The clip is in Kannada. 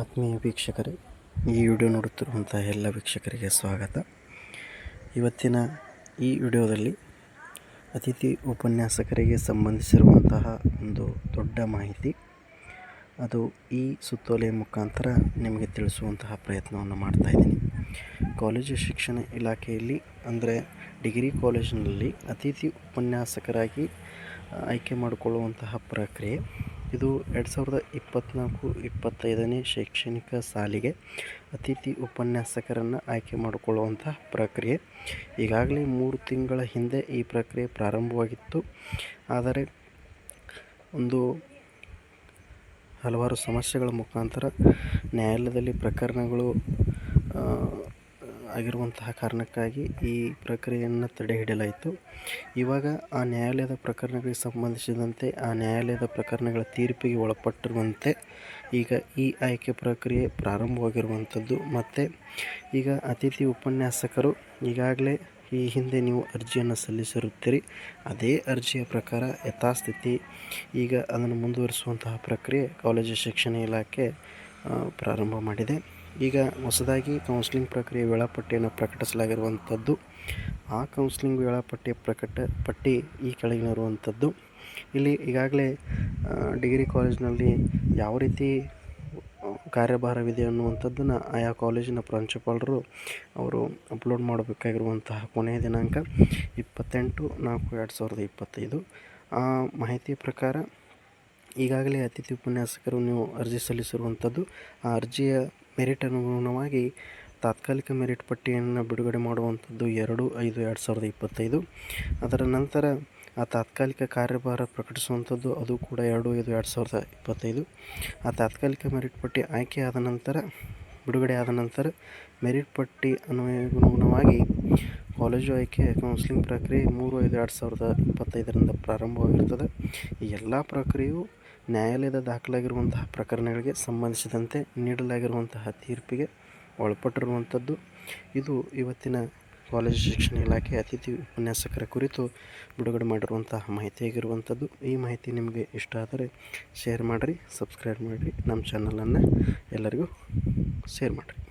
ಆತ್ಮೀಯ ವೀಕ್ಷಕರೇ, ಈ ವಿಡಿಯೋ ನೋಡುತ್ತಿರುವಂಥ ಎಲ್ಲ ವೀಕ್ಷಕರಿಗೆ ಸ್ವಾಗತ. ಇವತ್ತಿನ ಈ ವಿಡಿಯೋದಲ್ಲಿ ಅತಿಥಿ ಉಪನ್ಯಾಸಕರಿಗೆ ಸಂಬಂಧಿಸಿರುವಂತಹ ಒಂದು ದೊಡ್ಡ ಮಾಹಿತಿ. ಅದು ಈ ಸುತ್ತೋಲೆಯ ಮುಖಾಂತರ ನಿಮಗೆ ತಿಳಿಸುವಂತಹ ಪ್ರಯತ್ನವನ್ನು ಮಾಡ್ತಾಯಿದ್ದೀನಿ ಕಾಲೇಜು ಶಿಕ್ಷಣ ಇಲಾಖೆಯಲ್ಲಿ, ಅಂದರೆ ಡಿಗ್ರಿ ಕಾಲೇಜಿನಲ್ಲಿ ಅತಿಥಿ ಉಪನ್ಯಾಸಕರಾಗಿ ಆಯ್ಕೆ ಮಾಡಿಕೊಳ್ಳುವಂತಹ ಪ್ರಕ್ರಿಯೆ ಇದು ಎರಡು ಸಾವಿರದ ಇಪ್ಪತ್ತ್ನಾಲ್ಕು ಇಪ್ಪತ್ತೈದನೇ ಶೈಕ್ಷಣಿಕ ಸಾಲಿಗೆ ಅತಿಥಿ ಉಪನ್ಯಾಸಕರನ್ನು ಆಯ್ಕೆ ಮಾಡಿಕೊಳ್ಳುವಂತಹ ಪ್ರಕ್ರಿಯೆ. ಈಗಾಗಲೇ ಮೂರು ತಿಂಗಳ ಹಿಂದೆ ಈ ಪ್ರಕ್ರಿಯೆ ಪ್ರಾರಂಭವಾಗಿತ್ತು. ಆದರೆ ಒಂದು ಹಲವಾರು ಸಮಸ್ಯೆಗಳ ಮುಖಾಂತರ ನ್ಯಾಯಾಲಯದಲ್ಲಿ ಪ್ರಕರಣಗಳು ಆಗಿರುವಂತಹ ಕಾರಣಕ್ಕಾಗಿ ಈ ಪ್ರಕ್ರಿಯೆಯನ್ನು ತಡೆ ಹಿಡಿಯಲಾಯಿತು. ಇವಾಗ ಆ ನ್ಯಾಯಾಲಯದ ಪ್ರಕರಣಗಳಿಗೆ ಸಂಬಂಧಿಸಿದಂತೆ, ಆ ನ್ಯಾಯಾಲಯದ ಪ್ರಕರಣಗಳ ತೀರ್ಪಿಗೆ ಒಳಪಟ್ಟಿರುವಂತೆ ಈಗ ಈ ಆಯ್ಕೆ ಪ್ರಕ್ರಿಯೆ ಪ್ರಾರಂಭವಾಗಿರುವಂಥದ್ದು. ಮತ್ತು ಈಗ ಅತಿಥಿ ಉಪನ್ಯಾಸಕರು ಈಗಾಗಲೇ ಈ ಹಿಂದೆ ನೀವು ಅರ್ಜಿಯನ್ನು ಸಲ್ಲಿಸಿರುತ್ತೀರಿ. ಅದೇ ಅರ್ಜಿಯ ಪ್ರಕಾರ ಯಥಾಸ್ಥಿತಿ ಈಗ ಅದನ್ನು ಮುಂದುವರಿಸುವಂತಹ ಪ್ರಕ್ರಿಯೆ ಕಾಲೇಜು ಶಿಕ್ಷಣ ಇಲಾಖೆ ಪ್ರಾರಂಭ ಮಾಡಿದೆ. ಈಗ ಹೊಸದಾಗಿ ಕೌನ್ಸಿಲಿಂಗ್ ಪ್ರಕ್ರಿಯೆ ವೇಳಾಪಟ್ಟಿಯನ್ನು ಪ್ರಕಟಿಸಲಾಗಿರುವಂಥದ್ದು. ಆ ಕೌನ್ಸಿಲಿಂಗ್ ವೇಳಾಪಟ್ಟಿ ಪ್ರಕಟ ಪಟ್ಟಿ ಈ ಕೆಳಗಿನಿರುವಂಥದ್ದು ಇಲ್ಲಿ ಈಗಾಗಲೇ ಡಿಗ್ರಿ ಕಾಲೇಜಿನಲ್ಲಿ ಯಾವ ರೀತಿ ಕಾರ್ಯಭಾರವಿದೆ ಅನ್ನುವಂಥದ್ದನ್ನು ಆಯಾ ಕಾಲೇಜಿನ ಪ್ರಾಂಶುಪಾಲರು ಅವರು ಅಪ್ಲೋಡ್ ಮಾಡಬೇಕಾಗಿರುವಂತಹ ಕೊನೆಯ ದಿನಾಂಕ ಇಪ್ಪತ್ತೆಂಟು ನಾಲ್ಕು ಎರಡು ಸಾವಿರದ ಇಪ್ಪತ್ತೈದು. ಆ ಮಾಹಿತಿ ಪ್ರಕಾರ, ಈಗಾಗಲೇ ಅತಿಥಿ ಉಪನ್ಯಾಸಕರು ನೀವು ಅರ್ಜಿ ಸಲ್ಲಿಸಿರುವಂಥದ್ದು, ಆ ಅರ್ಜಿಯ ಮೆರಿಟ್ ಅನುಗುಣವಾಗಿ ತಾತ್ಕಾಲಿಕ ಮೆರಿಟ್ ಪಟ್ಟಿಯನ್ನು ಬಿಡುಗಡೆ ಮಾಡುವಂಥದ್ದು ಎರಡು, ಐದು, ಎರಡು ಸಾವಿರದ ಇಪ್ಪತ್ತೈದು. ಅದರ ನಂತರ ಆ ತಾತ್ಕಾಲಿಕ ಕಾರ್ಯಭಾರ ಪ್ರಕಟಿಸುವಂಥದ್ದು ಅದು ಕೂಡ ಎರಡು, ಐದು, ಎರಡು ಸಾವಿರದ ಇಪ್ಪತ್ತೈದು. ಆ ತಾತ್ಕಾಲಿಕ ಮೆರಿಟ್ ಪಟ್ಟಿ ಆಯ್ಕೆ ಆದ ನಂತರ, ಬಿಡುಗಡೆ ಆದ ನಂತರ ಮೆರಿಟ್ ಪಟ್ಟಿ ಅನುಗುಣವಾಗಿ ಕಾಲೇಜು ಆಯ್ಕೆ ಕೌನ್ಸಿಲಿಂಗ್ ಪ್ರಕ್ರಿಯೆ ಮೂರು, ಐದು, ಎರಡು ಸಾವಿರದ ಇಪ್ಪತ್ತೈದರಿಂದ ಪ್ರಾರಂಭವಾಗಿರ್ತದೆ. ಈ ಎಲ್ಲ ಪ್ರಕ್ರಿಯೆಯು ನ್ಯಾಯಾಲಯದ ದಾಖಲಾಗಿರುವಂತಹ ಪ್ರಕರಣಗಳಿಗೆ ಸಂಬಂಧಿಸಿದಂತೆ ನೀಡಲಾಗಿರುವಂತಹ ತೀರ್ಪಿಗೆ ಒಳಪಟ್ಟಿರುವಂಥದ್ದು. ಇದು ಇವತ್ತಿನ ಕಾಲೇಜು ಶಿಕ್ಷಣ ಇಲಾಖೆ ಅತಿಥಿ ಉಪನ್ಯಾಸಕರ ಕುರಿತು ಬಿಡುಗಡೆ ಮಾಡಿರುವಂತಹ ಮಾಹಿತಿಯಾಗಿರುವಂಥದ್ದು. ಈ ಮಾಹಿತಿ ನಿಮಗೆ ಇಷ್ಟ ಆದರೆ ಶೇರ್ ಮಾಡಿರಿ, ಸಬ್ಸ್ಕ್ರೈಬ್ ಮಾಡಿರಿ. ನಮ್ಮ ಚಾನಲನ್ನು ಎಲ್ಲರಿಗೂ ಶೇರ್ ಮಾಡಿರಿ.